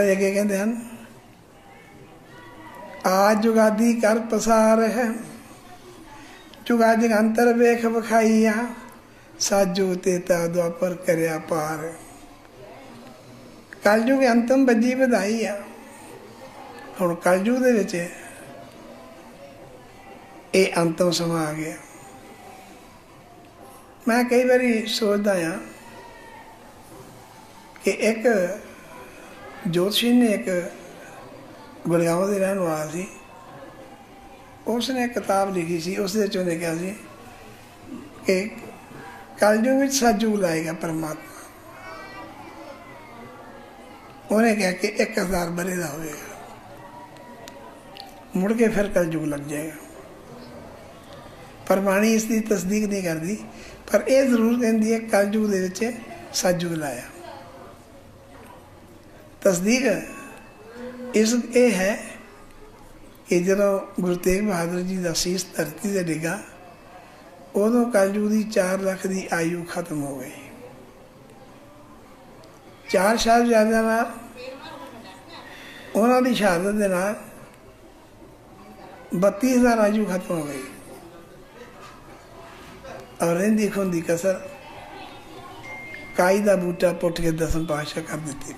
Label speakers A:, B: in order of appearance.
A: ਇਹ ਕੀ ਕਹਿੰਦੇ ਹਨ? ਆ ਜੁਗਾਦੀ ਕਰ ਪਸਾਰ ਹੈ। ਜੁਗਾ ਜਗੰਤਰ ਵੇਖ ਵਿਖਾਈਆ, ਸਾਜੂ ਤੇ ਤਾ ਦੁਆਪਰ ਕਰਿਆ ਪਾਰ। ਕਲਯੁਗ ਅੰਤਮ ਬੱਜੀ ਵਧਾਈ ਆ। ਹੁਣ ਕਲਯੁਗ ਦੇ ਵਿੱਚ ਇਹ ਅੰਤਮ ਸਮਾਂ ਆ ਗਿਆ। ਮੈਂ ਕਈ ਵਾਰੀ ਸੋਚਦਾ ਆ ਕਿ ਇੱਕ ਜੋਤ ਸਿੰਘ ਨੇ ਇੱਕ ਗੁੜਗਾਉਂ ਦੇ ਰਹਿਣ ਵਾਲਾ ਸੀ। ਉਸ ਨੇ ਕਿਤਾਬ ਲਿਖੀ ਸੀ। ਉਸ ਦੇ ਵਿੱਚ ਉਹਨੇ ਕਿਹਾ ਸੀ ਕਿ ਕਲਯੁਗ ਵਿੱਚ ਸਾਜੂ ਲਾਏਗਾ ਪਰਮਾਤਮਾ। ਉਹਨੇ ਕਿਹਾ ਕਿ 1000 ਬਰੇ ਦਾ ਹੋਵੇਗਾ ਮੁੜ ਕੇ ਫਿਰ ਕਲਯੁਗ ਲੱਗ ਜਾਏਗਾ। ਪਰ ਬਾਣੀ ਇਸ ਦੀ ਤਸਦੀਕ ਨਹੀਂ ਕਰਦੀ। ਪਰ ਇਹ ਜ਼ਰੂਰ ਕਹਿੰਦੀ ਹੈ, ਕਲਯੁਗ ਦੇ ਵਿੱਚ ਸਾਜੂ ਲਾਇਆ। ਤਸਦੀਕ ਇਸ ਇਹ ਹੈ ਕਿ ਜਦੋਂ ਗੁਰੂ ਤੇਗ ਬਹਾਦਰ ਜੀ ਦਾ ਸੀਸ ਧਰਤੀ ਤੇ ਡਿੱਗਾ, ਉਦੋਂ ਕਲਯੁਗ ਦੀ 4 ਲੱਖ ਦੀ ਆਯੂ ਖਤਮ ਹੋ ਗਈ। ਚਾਰ ਸਾਹਿਬਜ਼ਾਦਿਆਂ ਨਾਲ, ਉਹਨਾਂ ਦੀ ਸ਼ਹਾਦਤ ਦੇ ਨਾਲ 32000 ਆਯੂ ਖਤਮ ਹੋ ਗਈ। ਔਰ ਰਹਿੰਦੀ ਖੁੰਦੀ ਕਸਰ ਕਾਈ ਦਾ ਬੂਟਾ ਪੁੱਟ ਕੇ ਦਸਮ ਪਾਸ਼ਾ ਕਰ ਦਿੱਤੀ।